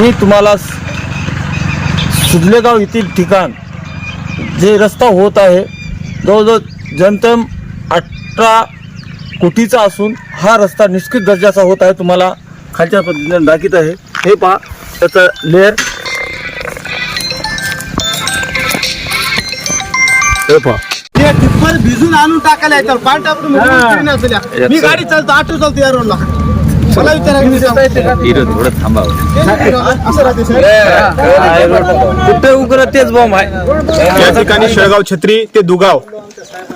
मी तुम्हाला स- सुजलेगाव येथील ठिकाण जे रस्ता होत आहे जवळजवळ जमतेम अठरा कोटीचा असून हा रस्ता निश्चित दर्जाचा होत आहे. तुम्हाला खालच्या पद्धतीने दाखवत आहे. हे पहा त्याचं लेअर हे पहा. ते टिप्पर भिजून आणून टाकायला येतात. पाणी टाकून. मी गाडी चालतो ऑटो चालतो या रोडला मला थोडं. कुठे उघड तेच बॉम्ब आहे? या ठिकाणी शेळगाव छत्री ते दुगाव.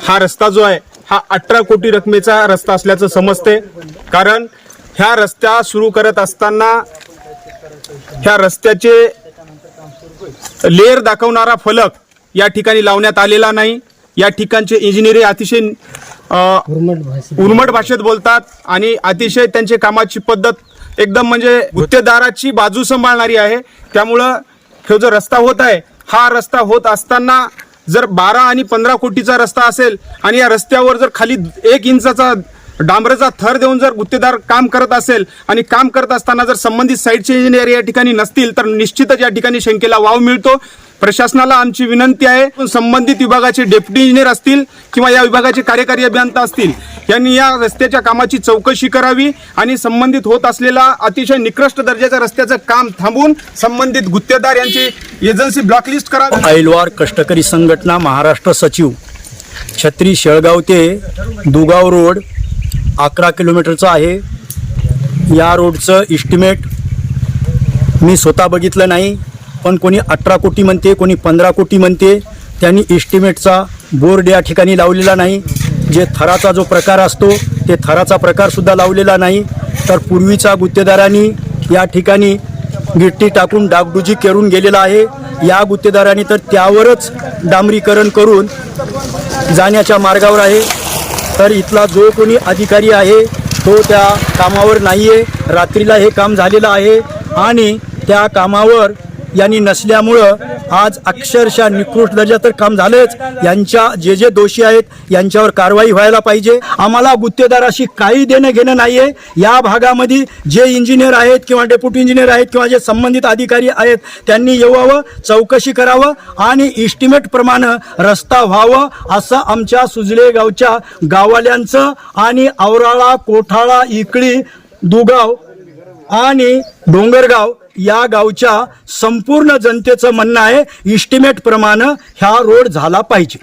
हा रस्ता जो आहे हा अठरा कोटी रकमेचा रस्ता असल्याचं समजते. कारण ह्या रस्ता सुरू करत असताना ह्या रस्त्याचे लेअर दाखवणारा फलक या ठिकाणी लावण्यात आलेला नाही. या ठिकाणचे इंजिनिअरिंग अतिशय उर्मट भाषेत बोलतात आणि अतिशय त्यांची कामाची पद्धत एकदम म्हणजे गुत्तेदाराची बाजू सांभाळणारी आहे. त्यामुळं हा जो रस्ता होत आहे हा रस्ता होत असताना जर बारा आणि पंधरा कोटीचा रस्ता असेल आणि या रस्त्यावर जर खाली एक इंचाचा डांबराचा थर देऊन जर गुत्तेदार काम करत असेल आणि काम करत असताना जर संबंधित साईटचे इंजिनियर या ठिकाणी नसतील तर निश्चितच या ठिकाणी शंकेला वाव मिळतो. प्रशासनाला आमची विनंती आहे संबंधित विभागाचे डेप्युटी इंजिनियर असतील किंवा या विभागाचे कार्यकारी अभियंता असतील यांनी या रस्त्याच्या कामाची चौकशी करावी आणि संबंधित होत असलेला अतिशय निकृष्ट दर्जाच्या रस्त्याचं काम थांबून संबंधित गुत्तेदार यांची एजन्सी ब्लॉकलिस्ट करावी. ऐलवार कष्टकरी संघटना महाराष्ट्र सचिव छत्री शेळगाव ते दुगाव रोड अकरा किलोमीटरचं आहे. या रोडचं इस्टिमेट मी स्वतः बघितलं नाही पण कोणी अठरा कोटी म्हणते कोणी पंधरा कोटी म्हणते त्यांनी इस्टिमेटचा बोर्ड या ठिकाणी लावलेला नाही. जे थराचा जो प्रकार असतो ते थराचा प्रकारसुद्धा लावलेला नाही. तर पूर्वीचा गुत्तेदारांनी या ठिकाणी गिट्टी टाकून डागडुजी करून गेलेला आहे. या गुत्तेदारांनी तर त्यावरच डांबरीकरण करून जाण्याच्या मार्गावर आहे. तर इथला जो कोणी अधिकारी आहे तो त्या कामावर नाही आहे रात्रीला हे काम झालेलं आहे आणि त्या कामावर यांनी नसल्यामुळं आज अक्षरशः निकृष्ट दर्जाचं तर काम झालंच. यांच्या जे जे दोषी आहेत यांच्यावर कारवाई व्हायला पाहिजे. आम्हाला गुत्तेदाराशी काही देणं घेणं नाही आहे या भागामध्ये जे इंजिनियर आहेत किंवा डेप्युटी इंजिनियर आहेत किंवा जे संबंधित अधिकारी आहेत त्यांनी येवावं चौकशी करावं आणि इस्टिमेट प्रमाणे रस्ता व्हावं असं आमच्या सुजले गावच्या गाववाल्यांचं आणि औराळा कोठाळा इकळी दुगाव आणि डोंगरगाव या गावच्या संपूर्ण जनतेचं म्हणणं आहे इस्टिमेट प्रमाणे हा रोड झाला पाहिजे.